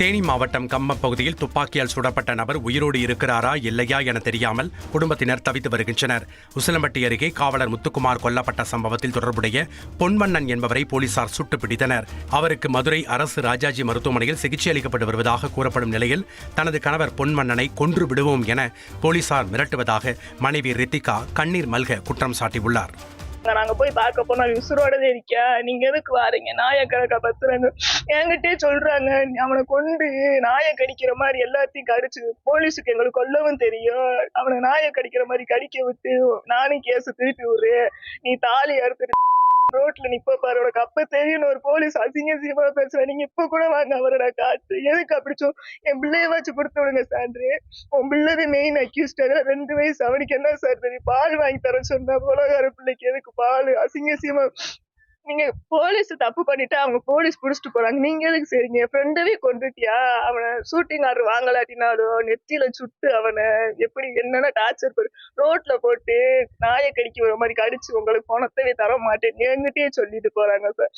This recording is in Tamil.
தேனி மாவட்டம் கம்மம் பகுதியில் துப்பாக்கியால் சுடப்பட்ட நபர் உயிரோடு இருக்கிறாரா இல்லையா என தெரியாமல் குடும்பத்தினர் தவித்து வருகின்றனர். உசிலம்பட்டி அருகே காவலர் முத்துக்குமார் கொல்லப்பட்ட சம்பவத்தில் தொடர்புடைய பொன்வண்ணன் என்பவரை போலீசார் சுட்டு பிடித்தனர். அவருக்கு மதுரை அரசு ராஜாஜி மருத்துவமனையில் சிகிச்சை அளிக்கப்பட்டு வருவதாக கூறப்படும் நிலையில் தனது கணவர் பொன்வண்ணனை கொன்று விடுவோம் என போலீசார் மிரட்டுவதாக மனைவி ரித்திகா கண்ணீர் மல்க குற்றம் சாட்டியுள்ளார். நாங்க போய் பார்க்க போனா உசுரோடதே இருக்கியா? நீங்க எதுக்கு வாரீங்க? நாயை கணக்கா பத்துறாங்க என்கிட்டயே சொல்றாங்க. அவனை கொண்டு நாயை கடிக்கிற மாதிரி எல்லாத்தையும் கடிச்சு போலீஸுக்கு எங்களுக்கு கொல்லவும் தெரியும். அவனை நாயை கடிக்கிற மாதிரி கடிக்க விட்டு நானும் கேஸ் திருப்பி விடு நீ தாலி அறுத்துட்டு ரோட்ல நிப்ப பாரு கப்ப தெரியும் ஒரு போலீஸ் அசிங்க சீமா பேசுறேன் நீங்க இப்ப கூட வாங்க அவரோட காட்டு எதுக்கு அப்படி என் பிள்ளைய வச்சு கொடுத்து விடுங்க சான்று. உன் பிள்ளை மெயின் அக்யூஸ்ட் ரெண்டு வயசு அவனுக்கு என்ன சார் தெரியும்? பால் வாங்கி தர சொன்னா போலகார பிள்ளைக்கு எதுக்கு பால்? அசிங்க சீமா நீங்க போலீஸ் தப்பு பண்ணிட்டு அவங்க போலீஸ் புடிச்சிட்டு போறாங்க. நீங்க எதுக்கு சரிங்க ஃப்ரெண்டவே கொண்டுட்டியா அவனை ஷூட்டிங் ஆர்டர் வாங்கலாட்டினாலும் நெத்தியில சுட்டு அவனை எப்படி என்னென்ன டார்ச்சர் பண்ணு? ரோட்ல போட்டு நாயை கடிக்க வர மாதிரி கடிச்சு உங்களுக்கு பணத்தவே தர மாட்டேன் என்கிட்டயே சொல்லிட்டு போறாங்க சார்